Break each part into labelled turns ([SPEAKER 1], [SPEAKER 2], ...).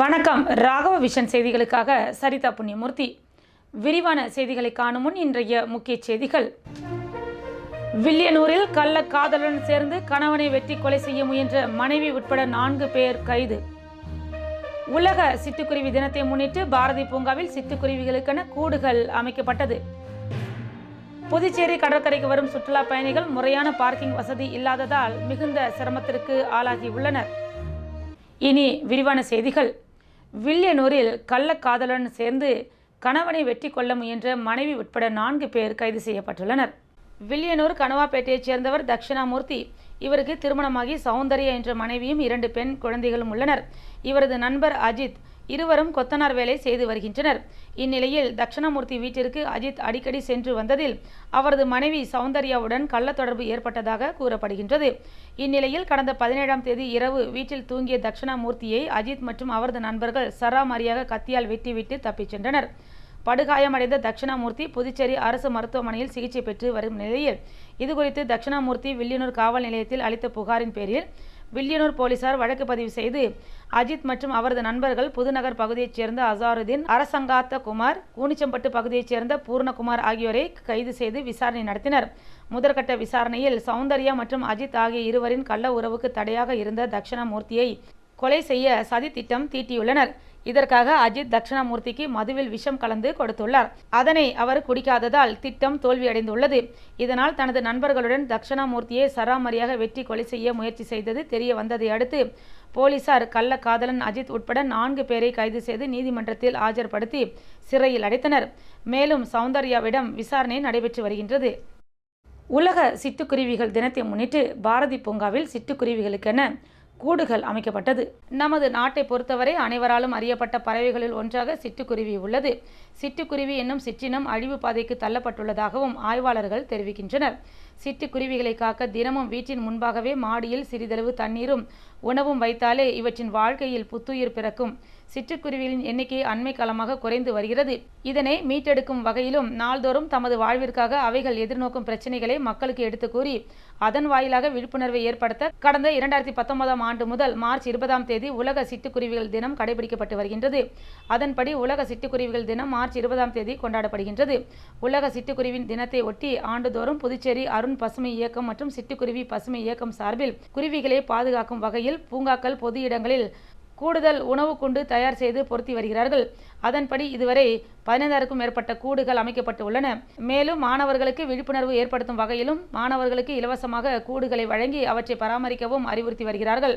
[SPEAKER 1] வணக்கம். ராகவ விஷன் செய்திகளுக்காக சரிதா புண்ணியமூர்த்தி. விரிவான செய்திகளை காணும் முன் இன்றைய முக்கிய செய்திகள். வில்லியனூரில் கள்ள காதலுடன் சேர்ந்து கணவனை வெட்டி கொலை செய்ய முயன்ற மனைவி உட்பட நான்கு பேர் கைது. உலக சிட்டுக்குருவி தினத்தை முன்னிட்டு பாரதி பூங்காவில் சிட்டுக்குருவிகளுக்கென கூடுகள் அமைக்கப்பட்டது. புதுச்சேரி கடற்கரைக்கு வரும் சுற்றுலா பயணிகள் முறையான பார்க்கிங் வசதி இல்லாததால் மிகுந்த சிரமத்திற்கு ஆளாகியுள்ளனர் இனி விரிவான செய்திகள். வில்லியனூரில் கள்ளக்காதலன் சேர்ந்து கணவனை வெட்டி கொள்ள முயன்ற மனைவி உட்பட நான்கு பேர் கைது செய்யப்பட்டுள்ளனர். வில்லியனூர் கனவாப்பேட்டையைச் சேர்ந்தவர் தட்சிணாமூர்த்தி. இவருக்கு திருமணமாகி சௌந்தர்யா என்ற மனைவியும் இரண்டு பெண் குழந்தைகளும் உள்ளனர். இவரது நண்பர் அஜித் இருவரும் கொத்தனார் வேலை செய்து வருகின்றனர். இந்நிலையில் தட்சணாமூர்த்தி வீட்டிற்கு அஜித் அடிக்கடி சென்று வந்ததில் அவரது மனைவி சௌந்தர்யாவுடன் கள்ள தொடர்பு ஏற்பட்டதாக கூறப்படுகின்றது. இந்நிலையில் கடந்த பதினேழாம் தேதி இரவு வீட்டில் தூங்கிய தட்சிணாமூர்த்தியை அஜித் மற்றும் அவரது நண்பர்கள் சராமாரியாக கத்தியால் வெட்டிவிட்டு தப்பிச் சென்றனர். படுகாயமடைந்த தட்சிணாமூர்த்தி புதுச்சேரி அரசு மருத்துவமனையில் சிகிச்சை பெற்று வரும் நிலையில் இதுகுறித்து தட்சிணாமூர்த்தி வில்லியனூர் காவல் நிலையத்தில் அளித்த புகாரின் பேரில் வில்லியனூர் போலீசார் வழக்கு பதிவு செய்து அஜித் மற்றும் அவரது நண்பர்கள் புதுநகர் பகுதியைச் சேர்ந்த அசாருதீன் அரசங்காத்த குமார் கூனிச்சம்பட்டு பகுதியைச் சேர்ந்த பூர்ணகுமார் ஆகியோரை கைது செய்து விசாரணை நடத்தினர். முதற்கட்ட விசாரணையில் சௌந்தர்யா மற்றும் அஜித் ஆகிய இருவரின் கள்ள உறவுக்கு தடையாக இருந்த தட்சிணாமூர்த்தியை கொலை செய்ய சதி திட்டம் தீட்டியுள்ளனர். இதற்காக அஜித் தட்சிணாமூர்த்திக்கு மதுவில் விஷம் கலந்து கொடுத்துள்ளார். அதனை அவர் குடிக்காததால் திட்டம் தோல்வியடைந்துள்ளது. இதனால் தனது நண்பர்களுடன் தட்சிணாமூர்த்தியை சராமரியாக வெட்டி கொலை செய்ய முயற்சி செய்தது தெரிய வந்ததை அடுத்து போலீசார் கள்ள காதலன் அஜித் உட்பட நான்கு பேரை கைது செய்து நீதிமன்றத்தில் ஆஜர்படுத்தி சிறையில் அடைத்தனர். மேலும் சௌந்தர்யாவிடம் விசாரணை நடைபெற்று வருகின்றது. உலக சிட்டுக்குருவிகள் தினத்தை முன்னிட்டு பாரதி பூங்காவில் சிட்டுக்குருவிகளுக்கென கூடுகள் அமைக்கப்பட்டது. நமது நாட்டை பொறுத்தவரை அனைவராலும் அறியப்பட்ட பறவைகளில் ஒன்றாக சிட்டுக்குருவி உள்ளது. சிட்டுக்குருவி என்னும் சிற்றினம் அழிவு பாதைக்கு தள்ளப்பட்டுள்ளதாகவும் ஆய்வாளர்கள் தெரிவிக்கின்றனர். சிட்டுக்குருவிகளை காக்க தினமும் வீட்டின் முன்பாகவே மாடியில் சிறிதளவு தண்ணீரும் உணவும் வைத்தாலே இவற்றின் வாழ்க்கையில் புத்துயிர் பிறக்கும். சிட்டுக்குருவிகளின் எண்ணிக்கை அண்மை காலமாக குறைந்து வருகிறது. இதனை மீட்டெடுக்கும் வகையிலும் நாள்தோறும் தமது வாழ்விற்காக அவைகள் எதிர்நோக்கும் பிரச்சனைகளை மக்களுக்கு எடுத்து கூறி அதன் வாயிலாக விழிப்புணர்வை ஏற்படுத்த கடந்த இரண்டாயிரத்தி பத்தொன்பதாம் ஆண்டு முதல் மார்ச் இருபதாம் தேதி உலக சிட்டுக்குருவிகள் தினம் கடைபிடிக்கப்பட்டு வருகின்றது. அதன்படி உலக சிட்டுக்குருவிகள் தினம் மார்ச் இருபதாம் தேதி கொண்டாடப்படுகின்றது. உலக சிட்டுக்குருவின் தினத்தை ஒட்டி ஆண்டுதோறும் புதுச்சேரி அருண் பசுமை இயக்கம் மற்றும் சிட்டுக்குருவி பசுமை இயக்கம் சார்பில் குருவிகளை பாதுகாக்கும் வகையில் பூங்காக்கள் பொது இடங்களில் கூடுதல் உணவு குண்டு தயார் செய்து பொருத்தி வருகிறார்கள். அதன்படி இதுவரை பதினைந்தாயிரக்கும் மேற்பட்ட கூடுகள் அமைக்கப்பட்டு உள்ளன. மேலும் மாணவர்களுக்கு விழிப்புணர்வு ஏற்படுத்தும் வகையிலும் மாணவர்களுக்கு இலவசமாக கூடுகளை வழங்கி அவற்றை பராமரிக்கவும் அறிவுறுத்தி வருகிறார்கள்.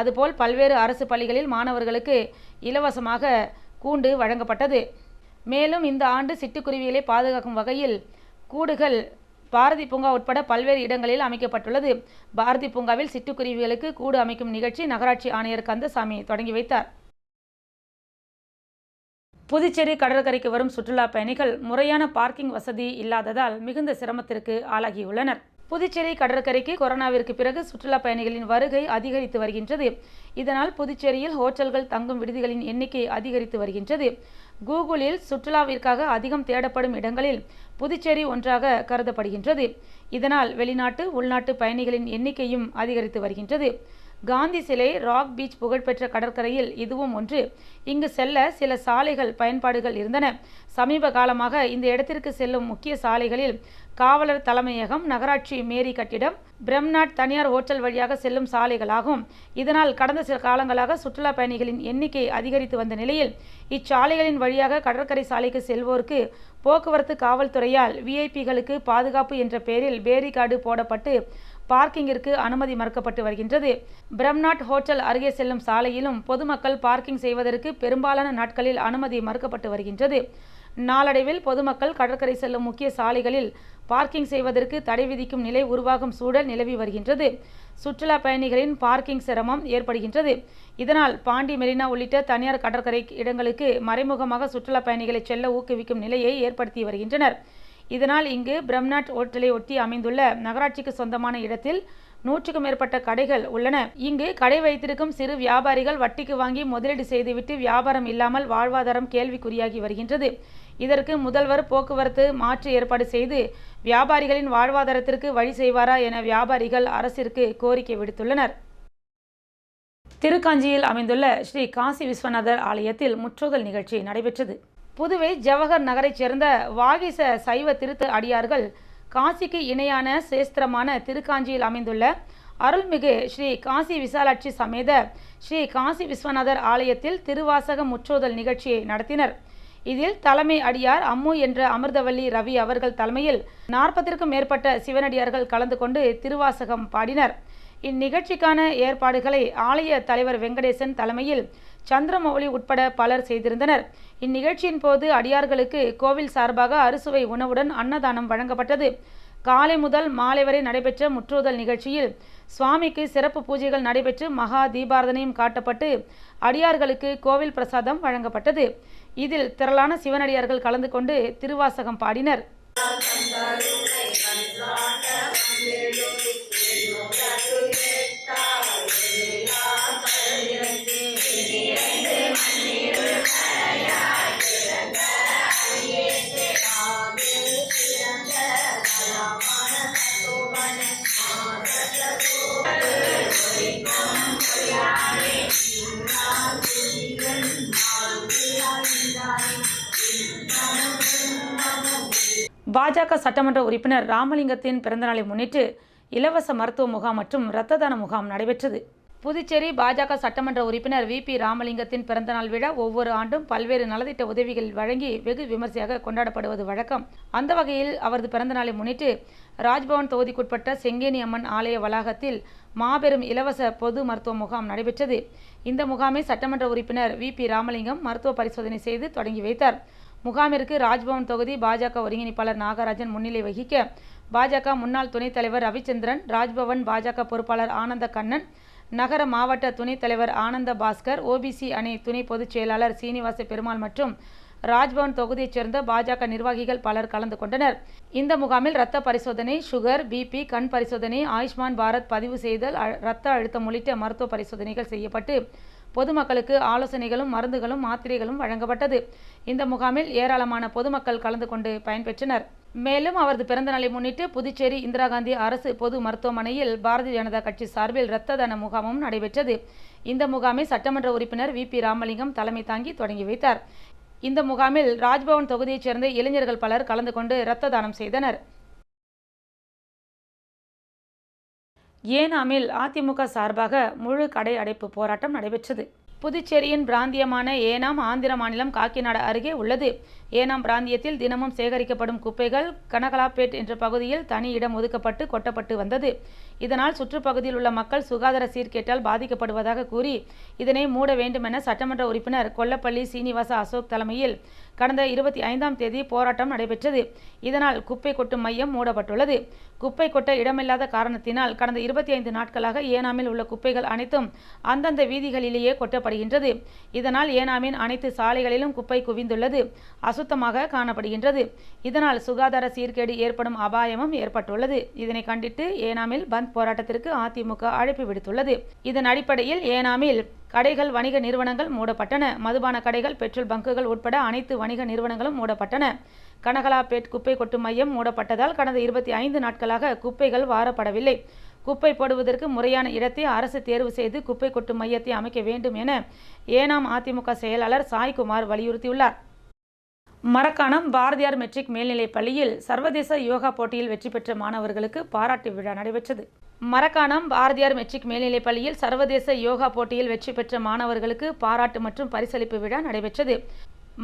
[SPEAKER 1] அதுபோல் பல்வேறு அரசு பள்ளிகளில் மாணவர்களுக்கு இலவசமாக கூண்டு வழங்கப்பட்டது. மேலும் இந்த ஆண்டு சிட்டுக்குருவிகளை பாதுகாக்கும் வகையில் கூடுகள் பாரதி பூங்கா உட்பட பல்வேறு இடங்களில் அமைக்கப்பட்டுள்ளது. பாரதி பூங்காவில் சிட்டுக்குருவிகளுக்கு கூடு அமைக்கும் நிகழ்ச்சி நகராட்சி ஆணையர் கந்தசாமி தொடங்கி வைத்தார். புதுச்சேரி கடற்கரைக்கு வரும் சுற்றுலா பயணிகள் முறையான பார்க்கிங் வசதி இல்லாததால் மிகுந்த சிரமத்திற்கு ஆளாகியுள்ளனர். புதுச்சேரி கடற்கரைக்கு கொரோனாவிற்கு பிறகு சுற்றுலா பயணிகளின் வருகை அதிகரித்து வருகின்றது. இதனால் புதுச்சேரியில் ஹோட்டல்கள் தங்கும் விடுதிகளின் எண்ணிக்கை அதிகரித்து வருகின்றது. கூகுளில் சுற்றுலாவிற்காக அதிகம் தேடப்படும் இடங்களில் புதுச்சேரி ஒன்றாக கருதப்படுகின்றது. இதனால் வெளிநாட்டு உள்நாட்டு பயணிகளின் எண்ணிக்கையும் அதிகரித்து வருகின்றது. காந்தி சிலை ராக் பீச் புகழ்பெற்ற கடற்கரையில் இதுவும் ஒன்று. இங்கு செல்ல சில சாலைகள் பயன்பாடுகள் இருந்தன. சமீப காலமாக இந்த இடத்திற்கு செல்லும் முக்கிய சாலைகளில் காவலர் தலைமையகம் நகராட்சி மேரி கட்டிடம் பிரம்நாட் தனியார் ஹோட்டல் வழியாக செல்லும் சாலைகளாகும். இதனால் கடந்த சில காலங்களாக சுற்றுலா பயணிகளின் எண்ணிக்கை அதிகரித்து வந்த நிலையில் இச்சாலைகளின் வழியாக கடற்கரை சாலைக்கு செல்வோருக்கு போக்குவரத்து காவல்துறையால் விஐபிகளுக்கு பாதுகாப்பு என்ற பெயரில் பேரிகார்டு போடப்பட்டு பார்க்கிங்கிற்கு அனுமதி மறுக்கப்பட்டு வருகின்றது. பிரம்நாட் ஹோட்டல் அருகே செல்லும் சாலையிலும் பொதுமக்கள் பார்க்கிங் செய்வதற்கு பெரும்பாலான நாட்களில் அனுமதி மறுக்கப்பட்டு வருகின்றது. நாளடைவில் பொதுமக்கள் கடற்கரை செல்லும் முக்கிய சாலைகளில் பார்க்கிங் செய்வதற்கு தடை விதிக்கும் நிலை உருவாகும் சூழல் நிலவி வருகின்றது. சுற்றுலா பயணிகளின் பார்க்கிங் சிரமம் ஏற்படுகின்றது. இதனால் பாண்டி மெரினா உள்ளிட்ட தனியார் கடற்கரை இடங்களுக்கு மறைமுகமாக சுற்றுலா பயணிகளை செல்ல ஊக்குவிக்கும் நிலையை ஏற்படுத்தி வருகின்றனர். இதனால் இங்கு பிரம்நாட் ஓட்டலை ஒட்டி அமைந்துள்ள நகராட்சிக்கு சொந்தமான இடத்தில் நூற்றுக்கும் மேற்பட்ட கடைகள் உள்ளன. இங்கு கடை வைத்திருக்கும் சிறு வியாபாரிகள் வட்டிக்கு வாங்கி முதலீடு செய்துவிட்டு வியாபாரம் இல்லாமல் வாழ்வாதாரம் கேள்விக்குறியாகி வருகின்றது. இதற்கு முதல்வர் போக்குவரத்து மாற்று ஏற்பாடு செய்து வியாபாரிகளின் வாழ்வாதாரத்திற்கு வழி செய்வாரா என வியாபாரிகள் அரசிற்கு கோரிக்கை விடுத்துள்ளனர். திருக்காஞ்சியில் அமைந்துள்ள ஸ்ரீ காசி விஸ்வநாதர் ஆலயத்தில் முற்றோதல் நிகழ்ச்சி நடைபெற்றது. புதுவை ஜவஹர் நகரைச் சேர்ந்த வாகிச சைவ திருத்த அடியார்கள் காசிக்கு இணையான சேஸ்திரமான திருக்காஞ்சியில் அமைந்துள்ள அருள்மிகு ஸ்ரீ காசி விசாலாட்சி சமேத ஸ்ரீ காசி விஸ்வநாதர் ஆலயத்தில் திருவாசக முற்றோதல் நிகழ்ச்சியை நடத்தினர். இதில் தலைமை அடியார் அம்மு என்ற அமிர்தவல்லி ரவி அவர்கள் தலைமையில் நாற்பத்திற்கும் மேற்பட்ட சிவனடியார்கள் கலந்து கொண்டு திருவாசகம் பாடினர். இந்நிகழ்ச்சிக்கான ஏற்பாடுகளை ஆலய தலைவர் வெங்கடேசன் தலைமையில் சந்திரமௌலி உட்பட பலர் செய்திருந்தனர். இந்நிகழ்ச்சியின் போது அடியார்களுக்கு கோவில் சார்பாக அறுசுவை உணவுடன் அன்னதானம் வழங்கப்பட்டது. காலை முதல் மாலை வரை நடைபெற்ற முற்றுதல் நிகழ்ச்சியில் சுவாமிக்கு சிறப்பு பூஜைகள் நடைபெற்று மகா தீபாரதனையும் காட்டப்பட்டு அடியார்களுக்கு கோவில் பிரசாதம் வழங்கப்பட்டது. இதில் திரளான சிவனடியார்கள் கலந்து கொண்டு திருவாசகம் பாடினர். பாஜக சட்டமன்ற உறுப்பினர் ராமலிங்கத்தின் பிறந்தநாளை முன்னிட்டு இலவச மருத்துவ முகாம் மற்றும் இரத்த தான முகாம் நடைபெற்றது. புதுச்சேரி பாஜக சட்டமன்ற உறுப்பினர் வி. பி. ராமலிங்கத்தின் பிறந்தநாள் விழா ஒவ்வொரு ஆண்டும் பல்வேறு நலத்திட்ட உதவிகள் வழங்கி வெகு விமர்சையாக கொண்டாடப்படுவது வழக்கம். அந்த வகையில் அவரது பிறந்தநாளை முன்னிட்டு ராஜ்பவன் தொகுதிக்குட்பட்ட செங்கேனி அம்மன் ஆலய வளாகத்தில் மாபெரும் இலவச பொது மருத்துவ முகாம் நடைபெற்றது. இந்த முகாமை சட்டமன்ற உறுப்பினர் வி. பி. ராமலிங்கம் மருத்துவ பரிசோதனை செய்து தொடங்கி வைத்தார். முகாமிற்கு ராஜ்பவன் தொகுதி பாஜக ஒருங்கிணைப்பாளர் நாகராஜன் முன்னிலை வகிக்க பாஜக முன்னாள் துணைத் தலைவர் ரவிச்சந்திரன் ராஜ்பவன் பாஜக பொறுப்பாளர் ஆனந்த கண்ணன் நகர மாவட்ட துணைத் தலைவர் ஆனந்த பாஸ்கர் ஓபிசி அணி துணை பொதுச் செயலாளர் சீனிவாச பெருமாள் மற்றும் ராஜ்பவன் தொகுதியைச் சேர்ந்த பாஜக நிர்வாகிகள் பலர் கலந்து கொண்டனர். இந்த முகாமில் இரத்த பரிசோதனை சுகர் பிபி கண் பரிசோதனை ஆயுஷ்மான் பாரத் பதிவு செய்தல் இரத்த அழுத்தம் உள்ளிட்ட மருத்துவ பரிசோதனைகள் செய்யப்பட்டு பொதுமக்களுக்கு ஆலோசனைகளும் மருந்துகளும் மாத்திரைகளும் வழங்கப்பட்டது. இந்த முகாமில் ஏராளமான பொதுமக்கள் கலந்து கொண்டு பயன்பெற்றனர். மேலும் அவரது பிறந்தநாளை முன்னிட்டு புதுச்சேரி இந்திரா காந்தி அரசு பொது மருத்துவமனையில் பாரதிய ஜனதா கட்சி சார்பில் இரத்த தான முகாமும் நடைபெற்றது. இந்த முகாமை சட்டமன்ற உறுப்பினர் வி. பி. ராமலிங்கம் தலைமை தாங்கி தொடங்கி வைத்தார். இந்த முகாமில் ராஜ்பவன் தொகுதியைச் சேர்ந்த இளைஞர்கள் பலர் கலந்து கொண்டு இரத்த தானம் செய்தனர். ஏனாமில் அதிமுக சார்பாக முழு கடை அடைப்பு போராட்டம் நடைபெற்றது. புதுச்சேரியின் பிராந்தியமான ஏனாம் ஆந்திர மாநிலம் காக்கிநாடு அருகே உள்ளது. ஏனாம் பிராந்தியத்தில் தினமும் சேகரிக்கப்படும் குப்பைகள் கனகலாப்பேட் என்ற பகுதியில் தனி இடம் ஒதுக்கப்பட்டு கொட்டப்பட்டு வந்தது. இதனால் சுற்றுப்பகுதியில் உள்ள மக்கள் சுகாதார சீர்கேட்டால் பாதிக்கப்படுவதாக கூறி இதனை மூட வேண்டுமென சட்டமன்ற உறுப்பினர் கொல்லப்பள்ளி சீனிவாச அசோக் தலைமையில் கடந்த இருபத்தி ஐந்தாம் தேதி போராட்டம் நடைபெற்றது. இதனால் குப்பை கொட்டும் மையம் மூடப்பட்டுள்ளது. குப்பை கொட்ட இடமில்லாத காரணத்தினால் கடந்த இருபத்தி ஐந்து நாட்களாக ஏனாமில் உள்ள குப்பைகள் அனைத்தும் அந்தந்த வீதிகளிலேயே கொட்டப்படுகின்றது. இதனால் ஏனாமின் அனைத்து சாலைகளிலும் குப்பை குவிந்துள்ளது. அசுத்தமாக காணப்படுகின்றது. இதனால் சுகாதார சீர்கேடு ஏற்படும் அபாயமும் ஏற்பட்டுள்ளது. இதனை கண்டித்து ஏனாமில் பந்த் போராட்டத்திற்கு அதிமுக அழைப்பு விடுத்துள்ளது. இதன் அடிப்படையில் ஏனாமில் கடைகள் வணிக நிறுவனங்கள் மூடப்பட்டன. மதுபான கடைகள் பெட்ரோல் பங்குகள் உட்பட அனைத்து வணிக நிறுவனங்களும் மூடப்பட்டன. கனகலாபேட் குப்பை கொட்டும் மையம் மூடப்பட்டதால் கடந்த இருபத்தி ஐந்து நாட்களாக குப்பைகள் வாரப்படவில்லை. குப்பை போடுவதற்கு முறையான இடத்தை அரசு தேர்வு செய்து குப்பை கொட்டும் மையத்தை அமைக்க வேண்டும் என ஏனாம் அதிமுக செயலாளர் சாய்குமார் வலியுறுத்தியுள்ளார். மரக்காணம் பாரதியார் மெட்ரிக் மேல்நிலைப் பள்ளியில் சர்வதேச யோகா போட்டியில் வெற்றி பெற்ற மாணவர்களுக்கு பாராட்டு விழா நடைபெற்றது. மரக்காணம் பாரதியார் மெட்ரிக் மேல்நிலைப் பள்ளியில் சர்வதேச யோகா போட்டியில் வெற்றி பெற்ற மாணவர்களுக்கு பாராட்டு மற்றும் பரிசளிப்பு விழா நடைபெற்றது.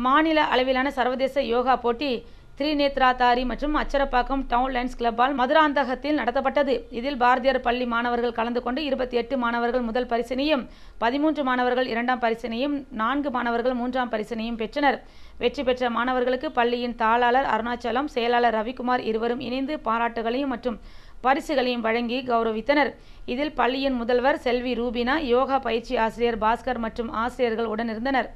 [SPEAKER 1] மாநில அளவிலான சர்வதேச யோகா போட்டி திரிநேத்ராதாரி மற்றும் அச்சரப்பாக்கம் டவுன் லைன்ஸ் கிளப்பால் மதுராந்தகத்தில் நடத்தப்பட்டது. இதில் பாரதியார் பள்ளி மாணவர்கள் கலந்து கொண்டு இருபத்தி எட்டு மாணவர்கள் முதல் பரிசினையும் பதிமூன்று மாணவர்கள் இரண்டாம் பரிசினையும் நான்கு மாணவர்கள் மூன்றாம் பரிசினையும் பெற்றனர். வெற்றி பெற்ற மாணவர்களுக்கு பள்ளியின் தாளாளர் அருணாச்சலம் செயலாளர் ரவிக்குமார் இருவரும் இணைந்து பாராட்டுகளையும் மற்றும் பரிசுகளையும் வழங்கி கௌரவித்தனர். இதில் பள்ளியின் முதல்வர் செல்வி ரூபினா யோகா பயிற்சி ஆசிரியர் பாஸ்கர் மற்றும் ஆசிரியர்கள் உடனிருந்தனர்.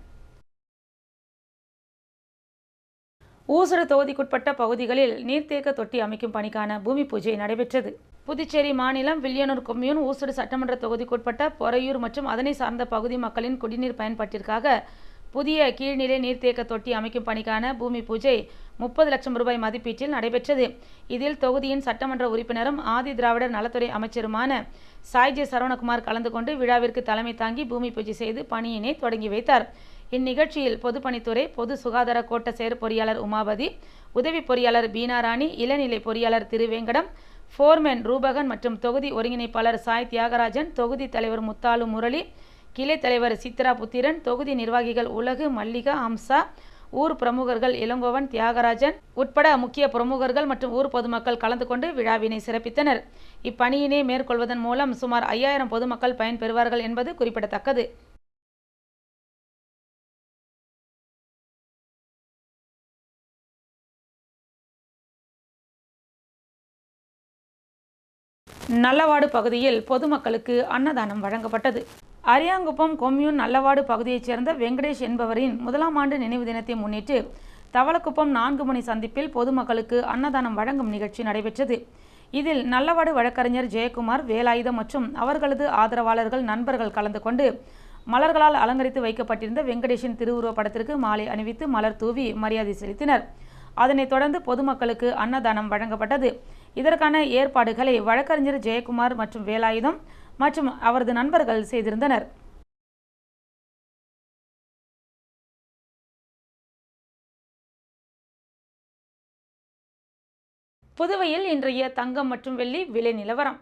[SPEAKER 1] ஊசுடு தொகுதிக்குட்பட்ட பகுதிகளில் நீர்த்தேக்க தொட்டி அமைக்கும் பணிக்கான பூமி பூஜை நடைபெற்றது. புதுச்சேரி மாநிலம் வில்லியனூர் கொம்யூன் ஊசுடு சட்டமன்ற தொகுதிக்குட்பட்ட பொறையூர் மற்றும் அதனை சார்ந்த பகுதி மக்களின் குடிநீர் பயன்பாட்டிற்காக புதிய கீழ்நிலை நீர்த்தேக்க தொட்டி அமைக்கும் பணிக்கான பூமி பூஜை முப்பது லட்சம் ரூபாய் மதிப்பீட்டில் நடைபெற்றது. இதில் தொகுதியின் சட்டமன்ற உறுப்பினரும் ஆதி திராவிடர் நலத்துறை அமைச்சருமான சாய்ஜே சரவணகுமார் கலந்து கொண்டு விழாவிற்கு தலைமை தாங்கி பூமி பூஜை செய்து பணியினை தொடங்கி வைத்தார். இந்நிகழ்ச்சியில் பொதுப்பணித்துறை பொது சுகாதார கோட்ட செயற் பொறியாளர் உமாபதி உதவி பொறியாளர் பீனாராணி இளநிலை பொறியாளர் திருவேங்கடம் ஃபோர்மேன் ரூபகன் மற்றும் தொகுதி ஒருங்கிணைப்பாளர் சாய் தியாகராஜன் தொகுதி தலைவர் முத்தாலு முரளி கிளை தலைவர் சித்ரா புத்திரன் தொகுதி நிர்வாகிகள் உலகு மல்லிகா அம்சா ஊர் பிரமுகர்கள் இளங்கோவன் தியாகராஜன் உட்பட முக்கிய பிரமுகர்கள் மற்றும் ஊர் பொதுமக்கள் கலந்து கொண்டு விழாவினை சிறப்பித்தனர். இப்பணியினை மேற்கொள்வதன் மூலம் சுமார் ஐயாயிரம் பொதுமக்கள் பயன்பெறுவார்கள் என்பது குறிப்பிடத்தக்கது. நல்லவாடு பகுதியில் பொதுமக்களுக்கு அன்னதானம் வழங்கப்பட்டது. அரியாங்குப்பம் கொம்யூன் நல்லவாடு பகுதியைச் சேர்ந்த வெங்கடேஷ் என்பவரின் முதலாம் ஆண்டு நினைவு தினத்தை முன்னிட்டு தவளக்குப்பம் நான்கு மணி சந்திப்பில் பொதுமக்களுக்கு அன்னதானம் வழங்கும் நிகழ்ச்சி நடைபெற்றது. இதில் நல்லவாடு வழக்கறிஞர் ஜெயக்குமார் வேலாயுதம் மற்றும் அவர்களது ஆதரவாளர்கள் நண்பர்கள் கலந்து கொண்டு மலர்களால் அலங்கரித்து வைக்கப்பட்டிருந்த வெங்கடேஷின் திருவுருவப் படத்திற்கு மாலை அணிவித்து மலர் தூவி மரியாதை செலுத்தினர். அதனைத் தொடர்ந்து பொதுமக்களுக்கு அன்னதானம் வழங்கப்பட்டது. இதற்கான ஏற்பாடுகளை வழக்கறிஞர் ஜெயக்குமார் மற்றும் வேலாயுதம் மற்றும் அவரது நண்பர்கள் செய்திருந்தனர். புதுவையில் இன்றைய தங்கம் மற்றும் வெள்ளி விலை நிலவரம்.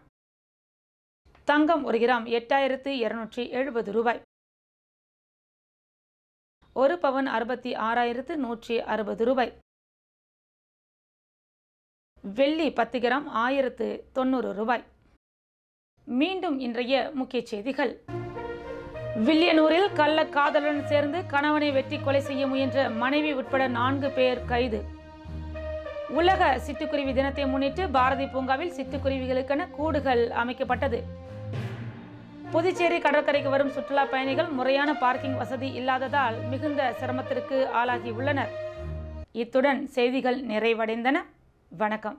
[SPEAKER 1] தங்கம் ஒரு கிராம் எட்டாயிரத்து இருநூற்றி எழுபது ரூபாய். ஒரு பவன் அறுபத்தி ஆறாயிரத்து நூற்றி அறுபது ரூபாய். வெள்ளி பத்து கிராம் ஆயிரத்து தொண்ணூறு ரூபாய். மீண்டும் இன்றைய முக்கிய செய்திகள். வில்லியனூரில் கள்ள காதலுடன் சேர்ந்து கணவனை வெட்டி கொலை செய்ய முயன்ற மனைவி உட்பட நான்கு பேர் கைது. உலக சிட்டுக்குருவி தினத்தை முன்னிட்டு பாரதி பூங்காவில் சிட்டுக்குருவிகளுக்கென கூடுகள் அமைக்கப்பட்டது. புதுச்சேரி கடற்கரைக்கு வரும் சுற்றுலா பயணிகள் முறையான பார்க்கிங் வசதி இல்லாததால் மிகுந்த சிரமத்திற்கு ஆளாகி உள்ளனர் இத்துடன் செய்திகள் நிறைவடைந்தன. வணக்கம்.